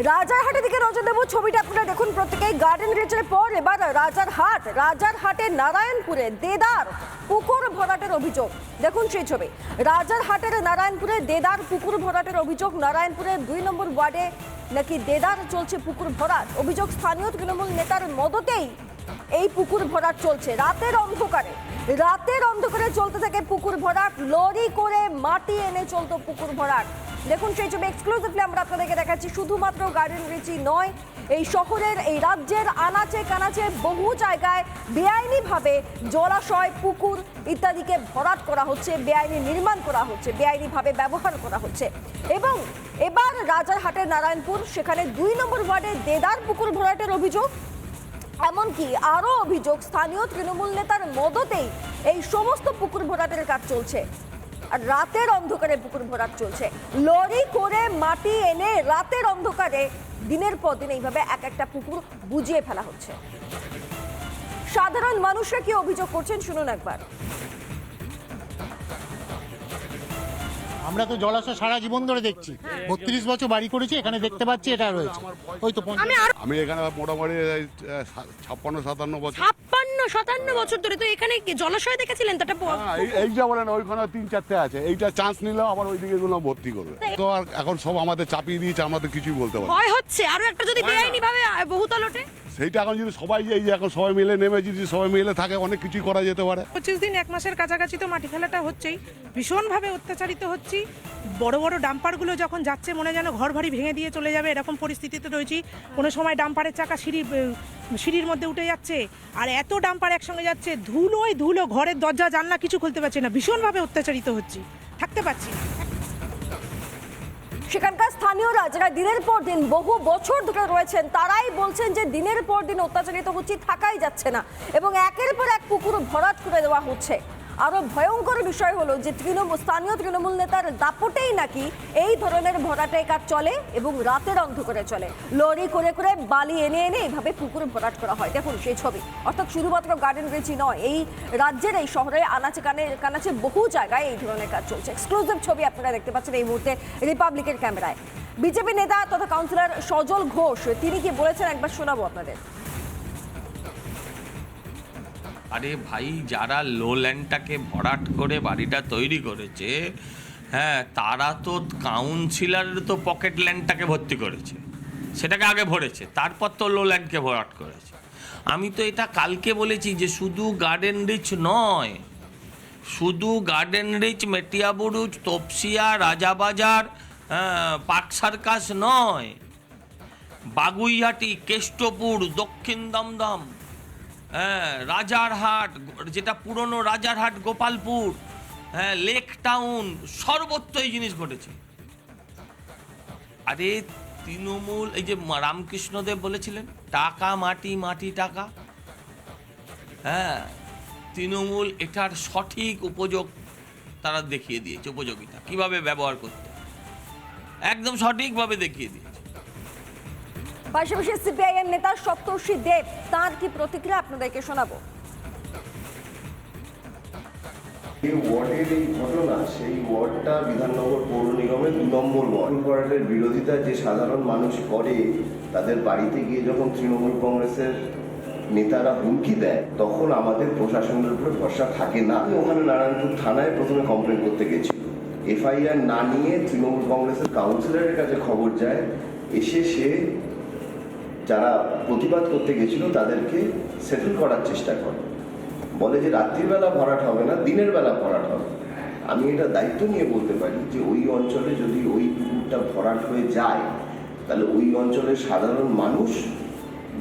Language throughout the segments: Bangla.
রাজারহাটের দিকে নজর দেবো ছবিটা আপনারা দেখুন প্রত্যেকেই গার্ডেন রিচের পর এবার রাজারহাট রাজারহাটে নারায়ণপুরে দেদার পুকুর ভরাটের অভিযোগ। দেখুন সেই ছবি। রাজারহাটের নারায়ণপুরে দেদার পুকুর ভরাটের অভিযোগ। নারায়ণপুরের দুই নম্বর ওয়ার্ডে নাকি দেদার চলছে পুকুর ভরাট? অভিযোগ স্থানীয় তৃণমূল নেতার মদতেই এই পুকুর ভরাট চলছে। রাতের অন্ধকারে রাতের অন্ধকারে চলতে থাকে পুকুর ভরাট। লরি করে মাটি এনে চলতো পুকুর ভরাট। দেখুন, সেই ছবি এক্সক্লুসিভলি আমরা আপনাদেরকে দেখাচ্ছি। শুধুমাত্র গার্ডেন রিচি নয়, এই শহরের, এই রাজ্যের আনাচে কানাচে বহু জায়গায় বেআইনিভাবে জলাশয়, পুকুর ইত্যাদিকে ভরাট করা হচ্ছে, বেআইনি নির্মাণ করা হচ্ছে, বেআইনিভাবে ব্যবহার করা হচ্ছে। এবং এবার রাজারহাটের নারায়ণপুর, সেখানে দুই নম্বর ওয়ার্ডে দেদার পুকুর ভরাটের অভিযোগ, এমনকি আরও অভিযোগ, স্থানীয় তৃণমূল নেতার মদতেই এই সমস্ত পুকুর ভরাটের কাজ চলছে। আর রাতের অন্ধকারে পুকুর ভরাট চলছে। লরি করে মাটি এনে রাতের অন্ধকারে দিনের পর দিন এইভাবে এক একটা পুকুর বুঝিয়ে ফেলা হচ্ছে। সাধারণ মানুষরা কি অভিযোগ করছেন শুনুন একবার। আমরা তো জলাশয় সারা জীবন ধরে দেখছি। বত্রিশ বছর বাড়ি করেছি এখানে দেখতে পাচ্ছি এটা রয়েছে। ওই তো আমি এখানে মোটামুটি ছাপ্পান্ন সাতান্ন বছর। ছাপ্পান্ন সাতান্ন বছর ধরে। তো এখানে কি জলাশয় দেখেছিলেন? তো হ্যাঁ, এই- এইটা বলেন ওইখানে তিন চারটে আছে। এইটা চান্স নিলেও আবার ওইদিকে গুলো ভর্তি করবে। তো আর এখন সব আমাদের চাপিয়ে দিয়েছে আমাদের কিছুই বলতে পারি ভয় হচ্ছে। আরও একটা যদি বেআইনি ভাবে বহুতল ওঠে? সেইটা এখন যদি সবাই এই এখন সবাই মিলে নেমে যদি সবাই মিলে থাকে, অনেক কিছুই করা যেতে পারে। পঁচিশ দিন, এক মাসের কাছাকাছি তো মাটি ফেলাটা হচ্ছেই। ভীষণভাবে অত্যাচারিত হচ্ছি। বড় বড় ডাম্পারগুলো যখন যাচ্ছে, মনে যেন ঘর বাড়ি ভেঙে দিয়ে চলে যাবে, এরকম পরিস্থিতিতে রয়েছি। কোনো সময় ডাম্পারের চাকা সিঁড়ি সিঁড়ির মধ্যে উঠে যাচ্ছে, আর এত ডাম্পার একসঙ্গে যাচ্ছে, ধুলোয় ধুলো, ঘরের দরজা, জানলা কিছু খুলতে পারছে না। ভীষণভাবে অত্যাচারিত হচ্ছি। থাকতে পারছি না। সেখানকার স্থানীয়রা যারা দিনের পর দিন, বহু বছর ধরে রয়েছেন, তারাই বলছেন যে দিনের পর দিন অত্যাচারিত হচ্ছে, থাকাই যাচ্ছে না। এবং একের পর এক পুকুর ভরাট করে দেওয়া হচ্ছে। আরও ভয়ঙ্কর বিষয় হলো যে তৃণমূল, স্থানীয় তৃণমূল নেতার দাপটেই নাকি এই ধরনের ভরাটের কাজ চলে এবং রাতের অন্ধকারে চলে। লরি করে করে বালি এনে এনে এইভাবে পুকুরে ভরাট করা হয়। দেখুন সেই ছবি। অর্থাৎ শুধুমাত্র গার্ডেন রিচি নয়, এই রাজ্যের এই শহরে আনাচে কানে, কানাচে বহু জায়গায় এই ধরনের কাজ চলছে। এক্সক্লুসিভ ছবি আপনারা দেখতে পাচ্ছেন এই মুহূর্তে রিপাবলিকের ক্যামেরায়। বিজেপি নেতা তথা কাউন্সিলর সজল ঘোষ, তিনি কি বলেছেন? একবার শোনাবো আপনাদের। আরে ভাই যারা লো ল্যান্ডটাকে ভরাট করে বাড়িটা তৈরি করেছে হ্যাঁ তারা তো কাউন্সিলরের তো পকেট ল্যান্ডটাকে ভর্তি করেছে। সেটাকে আগে ভরেছে তারপর তো লো ল্যান্ডকে ভরাট করেছে। আমি তো এটা কালকে বলেছি যে শুধু গার্ডেন রিচ নয় শুধু গার্ডেন রিচ মেটিয়াবুরুজ তপসিয়া রাজাবাজার হ্যাঁ, পার্ক সার্কাস নয় বাগুইহাটি কেষ্টপুর দক্ষিণ দমদম রাজারহাট যেটা পুরনো রাজারহাট গোপালপুর হ্যাঁ লেক টাউন, সর্বত্র এই জিনিস ঘটেছে। আরে, তৃণমূল, এই যে রামকৃষ্ণদেব বলেছিলেন, টাকা, মাটি মাটি, টাকা। হ্যাঁ তৃণমূল এটার সঠিক উপযোগ তারা দেখিয়ে দিয়েছে, উপযোগিতা। কীভাবে ব্যবহার করতে? একদম সঠিকভাবে দেখিয়ে দিয়েছে। পাশাপাশি সিপিআইএম নেতা সপ্তর্ষি দেব, তার কি প্রতিক্রিয়া আপনাদেরকে শোনাবো? এই ওয়ার্ডের এই ঘটনা, সেই ওয়ার্ডটা বিধাননগর পৌর নিগমের দু নম্বর ওয়ার্ড। করাটের বিরোধিতা যে সাধারণ মানুষ করে, তাদের বাড়িতে গিয়ে যখন তৃণমূল কংগ্রেসের নেতারা হুমকি দেয়, তখন আমাদের প্রশাসনের উপরে ভরসা থাকে না। ওখানে নারায়ণপুর থানায় প্রথমে কমপ্লেন করতে গেছিল এফআইআর না নিয়ে তৃণমূল কংগ্রেসের কাউন্সিলরের কাছে খবর যায়, এসে সে যারা প্রতিবাদ করতে গেছিল তাদেরকে সেটেল করার চেষ্টা করে। বলে যে রাত্রিবেলা ভরাট হবে না, দিনের বেলা ভরাট হবে। আমি এটা দায়িত্ব নিয়ে বলতে পারি যে ওই অঞ্চলে যদি ওই পুকুরটা ভরাট হয়ে যায়, তাহলে ওই অঞ্চলের সাধারণ মানুষ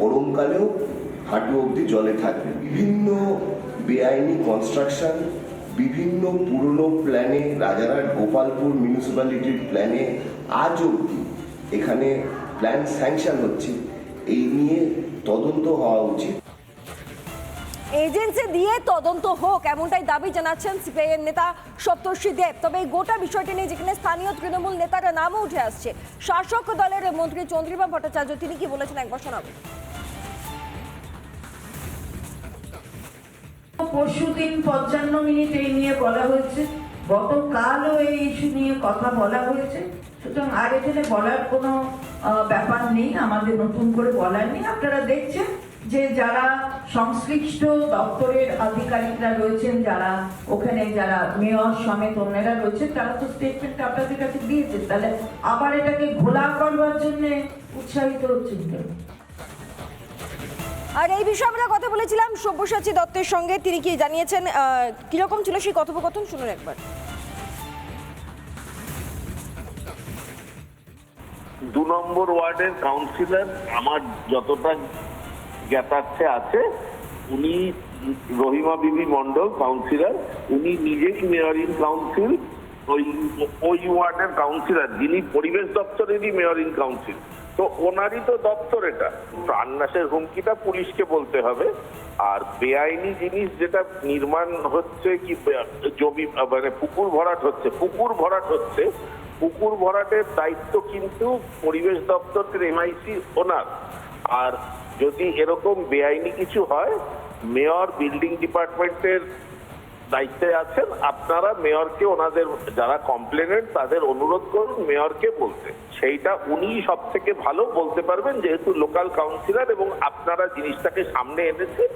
গরমকালেও হাঁটু অবধি জলে থাকবে। বিভিন্ন বেআইনি কনস্ট্রাকশন বিভিন্ন পুরনো প্ল্যানে রাজারহাট গোপালপুর মিউনিসিপ্যালিটির প্ল্যানে আজ অবধি এখানে প্ল্যান স্যাংশন হচ্ছে। এই নিয়ে তদন্ত হওয়া উচিত। এজেন্সি দিয়ে তদন্ত হোক এমনটাই দাবি জানাচ্ছেন সিপিআইএম নেতা সপ্তর্ষি দেব। তবে এই গোটা বিষয়টি নিয়ে যেখানে স্থানীয় তৃণমূল নেতারা নামও উঠে আসছে। শাসক দলের মন্ত্রী চন্দ্রিমা ভট্টাচার্য তিনি কি বলেছেন একবার শোনাবো। পরশুদিন পঞ্চান্ন মিনিট এই নিয়ে বলা হয়েছে। গতকালও এই ইস্যু নিয়ে কথা বলা হয়েছে। সুতরাং আর এখানে বলার কোনো ব্যাপার নেই, আমাদের নতুন করে বলার নেই। আপনারা দেখছেন যে যারা সংশ্লিষ্ট দপ্তরের আধিকারিকরা রয়েছেন, যারা ওখানে যারা মেয়র সমেত অন্যরা রয়েছেন, তারা তো স্টেটমেন্ট আপনাদের কাছে দিয়েছেন। তাহলে আবার এটাকে ঘোলা করবার জন্য উৎসাহিত হচ্ছেন কেন? আর এই বিষয়ে আমরা কথা বলেছিলাম সব্যসাচী দত্তের সঙ্গে। তিনি কি জানিয়েছেন? কীরকম ছিল সেই কথোপকথন? শুনুন একবার। দু নম্বর ওয়ার্ডের কাউন্সিলর আমার যতটা জ্ঞাতার্থে আছে, উনি রহিমা বিবি মন্ডল কাউন্সিলর। উনি নিজেই মেয়র ইন কাউন্সিল, ওই ওই ওয়ার্ডের কাউন্সিলর। যিনি পরিবেশ দপ্তরেরই মেয়র ইন কাউন্সিল। তো ওনারই তো দপ্তর এটা। প্রাণনাশের হুমকিটা পুলিশকে বলতে হবে। আর বেআইনি জিনিস যেটা নির্মাণ হচ্ছে কি, জমি মানে পুকুর ভরাট হচ্ছে, পুকুর ভরাট হচ্ছে পুকুর ভরাটের দায়িত্ব কিন্তু পরিবেশ দপ্তরের এমআইসি ওনার আর যদি এরকম বেআইনি কিছু হয়, মেয়র বিল্ডিং ডিপার্টমেন্টের দায়িত্বে আছেন, আপনারা মেয়রকে ওনাদের, যারা কমপ্লেনেন্ট তাদের অনুরোধ করুন মেয়রকে বলতে। সেইটা উনি সব থেকে ভালো বলতে পারবেন, যেহেতু লোকাল কাউন্সিলর এবং আপনারা জিনিসটাকে সামনে এনেছে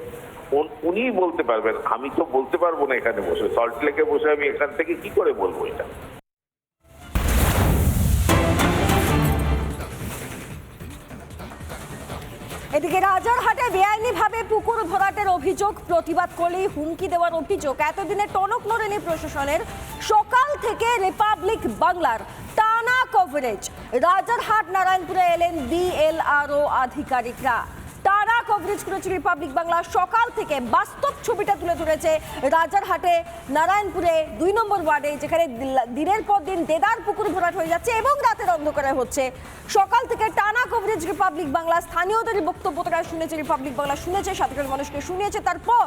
উন- উনিই বলতে পারবেন। আমি তো বলতে পারব না এখানে বসে। সল্ট লেকে বসে আমি এখান থেকে কি করে বলব এটা? এদিকে রাজারহাটে বেআইনিভাবে পুকুর ভরাটের অভিযোগ, প্রতিবাদ করলেই হুমকি দেওয়ার অভিযোগ। এতদিনে টনক নড়েনি প্রশাসনের। সকাল থেকে রিপাবলিক বাংলার টানা কভারেজ রাজারহাট, নারায়ণপুরে এলেন বিএলআরও আধিকারিকরা। কভারেজ করেছে রিপাবলিক বাংলা সকাল থেকে বাস্তব ছবিটা তুলে ধরেছে রাজারহাটে, নারায়ণপুরে, দুই নম্বর ওয়ার্ডে, যেখানে দিনের পর দিন দেদার পুকুর ভরাট হয়ে যাচ্ছে এবং রাতের অন্ধকারে হচ্ছে। সকাল থেকে টানা কভারেজ রিপাবলিক বাংলা স্থানীয়দের বক্তব্য তারা শুনেছে রিপাবলিক বাংলা শুনেছে, সাধারণ মানুষকে শুনিয়েছে। তারপর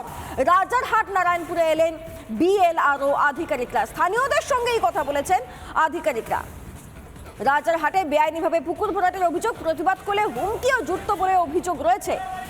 রাজারহাট, নারায়ণপুরে এলেন বিএলআরও আধিকারিকরা। স্থানীয়দের সঙ্গেই কথা বলেছেন আধিকারিকরা। রাজারহাটে বেআইনিভাবে পুকুর ভরাটের অভিযোগ প্রতিবাদ করলে হুমকিও জুটত বলে অভিযোগ রয়েছে।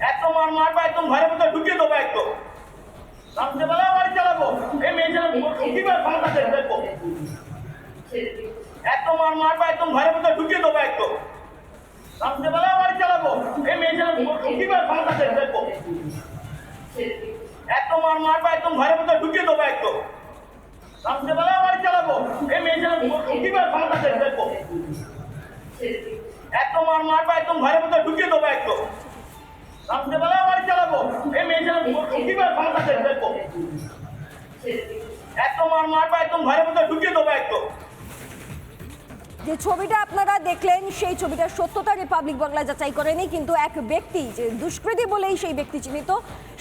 একদম মার মারবা, একদম ঘরের মধ্যে ঢুকিয়ে দেবো একদম। রাত্রেবেলা বাড়ি চালাবো। এই মেয়ে ছেলে কীভাবে ক্ষমতা দেবে দেখো। একদম মার মারবা, একদম ঘরের মধ্যে ঢুকিয়ে দেবো একদম। রাত্রেবেলা বাড়ি চালাবো। এই মেয়ে ছেলে কীভাবে ক্ষমতা দেবে একদম মার মারবা, একদম ঘরের মধ্যে ঢুকিয়ে দেবো একদম। রাত্রেবেলা বাড়ি চালাবো। এই মেয়ে ছেলে কীভাবে ক্ষমতা দেবে দেখো। একদম মার মারবা, একদম ঘরের মধ্যে ঢুকিয়ে দেবো একদম। রাত্রেবেলা বাড়ি চালাবো। এই মেয়ে ছেলে কীভাবে ক্ষমতা দেবে দেখো। মার মারবা, একদম ঘরের মধ্যে ঢুকিয়ে দেবো একদম। যে ছবিটা আপনারা দেখলেন, সেই ছবিটার সত্যতা রিপাবলিক বাংলা যাচাই করেনি, কিন্তু এক ব্যক্তি, যে দুষ্কৃতী বলেই সেই ব্যক্তি চিহ্নিত,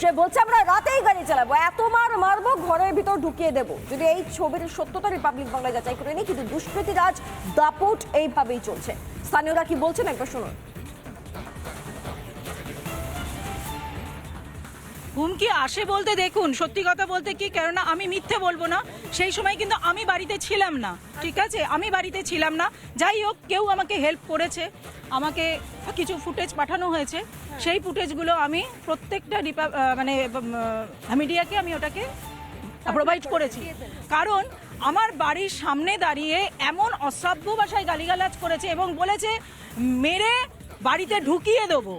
সে বলছে, আমরা রাতেই গাড়ি চালাবো, এত মার মারবো, ঘরের ভিতর ঢুকিয়ে দেবো। যদি এই ছবির সত্যতা রিপাবলিক বাংলা যাচাই করেনি, কিন্তু দুষ্কৃতী রাজ দাপট এইভাবেই চলছে। স্থানীয়রা কি বলছেন, একবার শুনুন। হুমকি আসে বলতে দেখুন, সত্যি কথা বলতে কি, কেননা আমি মিথ্যে বলব না। সেই সময় কিন্তু আমি বাড়িতে ছিলাম না, ঠিক আছে? আমি বাড়িতে ছিলাম না। যাই হোক, কেউ আমাকে হেল্প করেছে। আমাকে কিছু ফুটেজ পাঠানো হয়েছে। সেই ফুটেজগুলো আমি প্রত্যেকটা মানে মিডিয়াকে আমি ওটাকে প্রোভাইড করেছি। কারণ আমার বাড়ির সামনে দাঁড়িয়ে এমন অশ্রাব্য ভাষায় গালিগালাজ করেছে এবং বলেছে, মেরে বাড়িতে ঢুকিয়ে দেবো।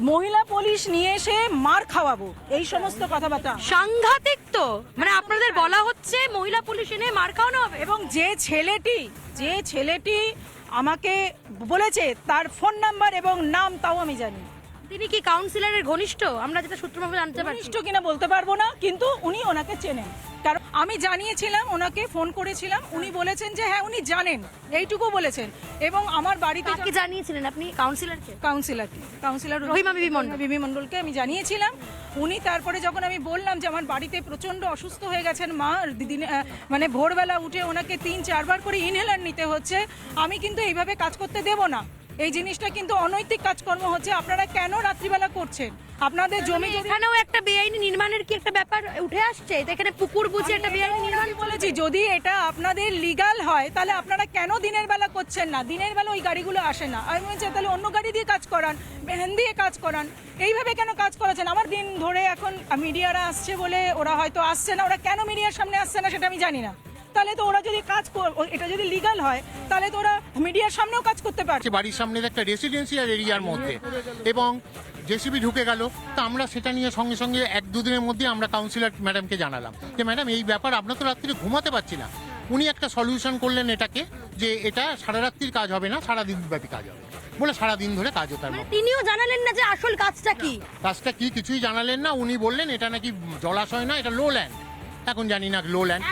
মহিলা পুলিশ নিয়ে এসে মার খাওয়াবো। এই সমস্ত কথাবার্তা। সাংঘাতিক তো। মানে আপনাদের বলা হচ্ছে মহিলা পুলিশ এনে মার খাওয়ানো হবে। এবং যে ছেলেটি যে ছেলেটি আমাকে বলেছে তার ফোন নাম্বার এবং নাম তাও আমি জানি। তিনি কি কাউন্সিলরের ঘনিষ্ঠ? আমরা যেটা সূত্রভাবে জানতে পারছি। ঘনিষ্ঠ কিনা বলতে পারব না কিন্তু উনি ওনাকে চেনেন। কারণ আমি জানিয়েছিলাম ওনাকে ফোন করেছিলাম উনি বলেছেন যে হ্যাঁ উনি জানেন এইটুকু বলেছেন। এবং আমার বাড়িতে কাকে জানিয়েছিলেন আপনি? কাউন্সিলরকে কাউন্সিলরকে কাউন্সিলর রহিমা বিবি মণ্ডল। বিবি মণ্ডলকে আমি জানিয়েছিলাম। উনি তারপরে যখন আমি বললাম যে আমার বাড়িতে প্রচণ্ড অসুস্থ হয়ে গেছেন মা দিন মানে ভোরবেলা উঠে ওনাকে তিন চারবার করে ইনহেলার নিতে হচ্ছে আমি কিন্তু এইভাবে কাজ করতে দেব না। এই জিনিসটা কিন্তু অনৈতিক কাজকর্ম হচ্ছে। আপনারা কেন রাত্রিবেলা করছেন? আপনাদের জমি এখানেও একটা বেআইনি নির্মাণের কি একটা ব্যাপার উঠে আসছে? এখানে পুকুর বুঝে একটা বেআইনি নির্মাণ বলেছি যদি এটা আপনাদের লিগাল হয় তাহলে আপনারা কেন দিনের বেলা করছেন না? দিনের বেলা ওই গাড়িগুলো আসে না। আমি বলছি তাহলে অন্য গাড়ি দিয়ে কাজ করান ভ্যান দিয়ে কাজ করান। এইভাবে কেন কাজ করাচ্ছেন আমার দিন ধরে এখন মিডিয়ারা আসছে বলে ওরা হয়তো আসছে না। ওরা কেন মিডিয়ার সামনে আসছে না সেটা আমি জানি না। তাহলে তো ওরা যদি কাজ কর- ও- এটা যদি লিগাল হয় তাহলে তো ওরা মিডিয়ার সামনেও কাজ করতে পারছে বাড়ির সামনে একটা রেসিডেন্সিয়াল এরিয়ার মধ্যে। এবং জেসিবি ঢুকে গেল তো আমরা সেটা নিয়ে সঙ্গে সঙ্গে এক দুদিনের মধ্যে আমরা কাউন্সিলর ম্যাডামকে জানালাম। যে ম্যাডাম এই ব্যাপার আপনার তো রাত্রিরে ঘুমাতে পারছি না। উনি একটা সলিউশন করলেন এটাকে যে এটা সারা রাত্রির কাজ হবে না সারা দিন ব্যাপী কাজ হবে। বলে সারা দিন ধরে কাজ হতে মানে তিনিও জানালেন না যে আসল কাজটা কি? কাজটা কি কিছুই জানালেন না। উনি বললেন এটা নাকি জলাশয় না এটা লো ল্যান্ড এখন জানি না লো ল্যান্ড